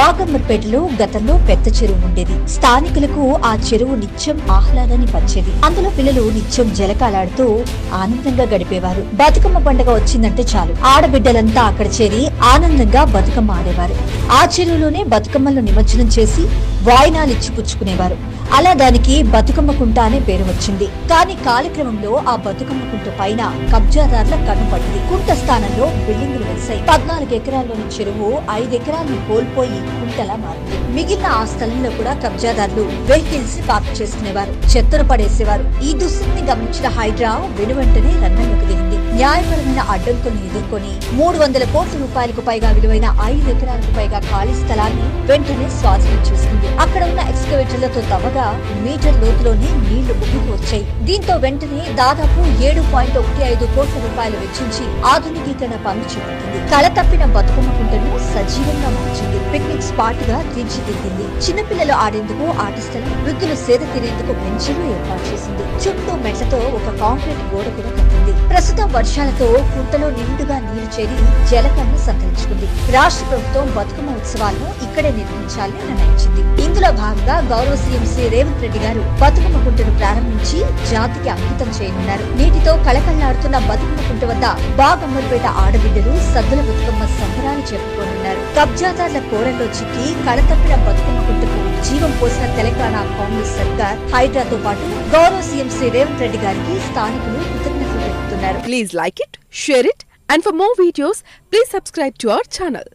రామాయంపేటలో గతంలో పెద్ద చెరువు ఉండేది. స్థానికులకు ఆ చెరువు నిత్యం ఆహ్లాదాన్ని పంచేది. అందులో పిల్లలు నిత్యం జలకాలాడుతూ ఆనందంగా గడిపేవారు. బతుకమ్మ పండుగ వచ్చిందంటే చాలు. ఆడబిడ్డలంతా అక్కడ చేరి ఆనందంగా బతుకమ్మ ఆడేవారు. ఆ చెరువులోనే బతుకమ్మలను నిమజ్జనం చేసి వాయినాలిచ్చి పుచ్చుకునేవారు అలా దానికి బతుకమ్మ కుంట అనే పేరు వచ్చింది. కానీ కాలక్రమంలో ఆ బతుకమ్మ కుంట పైన కబ్జాదారుల కన్ను పడింది. కుంట స్థానంలో బిల్డింగులు వెలిసాయి పద్నాలుగు ఎకరాల్లోని చెరువు ఐదు ఎకరాలను కోల్పోయి కుంటలా మారింది. మిగిలిన ఆ స్థలంలో కూడా కబ్జాదారులు వెహికల్స్ పార్క్ చేసుకునేవారు చెత్తను పడేసేవారు. ఈ దుస్థితిని గమనించిన హైడ్రా వెనువెంటనే రంగంలోకి దిగింది. న్యాయపరమైన అడ్డంకులను ఎదుర్కొని మూడు వందల కోట్ల రూపాయలకు పైగా విలువైన ఐదు ఎకరాలకు పైగా ఖాళీ స్థలాన్ని వెంటనే స్వాధీనం చేసుకుంది. అక్కడ ఉన్న ఎక్స్కవేటర్లతో తవ్వగా మీటర్ లోతులోనే నీళ్ళు ముగ్గుకు వచ్చాయి. దీంతో వెంటనే దాదాపు ఏడు పాయింట్ ఒకటి ఐదు కోట్ల రూపాయలు వెచ్చించి ఆధునికీకరణ పనులు చేపట్టింది. కళ తప్పిన బతుకమ్మ కుంటను సజీవంగా మార్చింది. పిక్నిక్ స్పాట్గా తీర్చిదిద్దింది. చిన్నపిల్లలు ఆడేందుకు ఆట స్థలం వృద్ధులు సేద తీరేందుకు బెంచీలు ఏర్పాటు చేసింది. చుట్టూ మెట్లతో ఒక కాంక్రీట్ గోడ కూడా కట్టింది. ప్రస్తుతం వర్షాలతో కుంటలో నిండుగా నీరు చేరి జలకన్ను సంతరించుకుంది. రాష్ట్ర ప్రభుత్వం బతుకమ్మ ఉత్సవాలను ఇక్కడే నిర్వహించాలని నిర్ణయించింది. ఇందులో భాగంగా గౌరవ సీఎం శ్రీ రేవంత్ రెడ్డి గారు బతుకమ్మ కుంటను ప్రారంభించి జాతికి అంకితం చేయనున్నారు. నీటితో కళకళలాడుతున్న బతుకమ్మ కుంట వద్ద బాగమ్మలపేట ఆడబిడ్డలు సద్దుల బతుకమ్మ సంబరాలు జరుపుకోనున్నారు. కబ్జాదారుల కోరల్లో చిక్కి కళతప్పిన బతుకమ్మ కుంటకు జీవం పోసిన తెలంగాణ కాంగ్రెస్ సర్కార్ హైడ్రాతో పాటు గౌరవ సీఎం శ్రీ రేవంత్ రెడ్డి గారికి స్థానికులు కృతజ్ఞతలు తెలుపుతున్నారు Please like it, share it, and for more videos, please subscribe to our channel.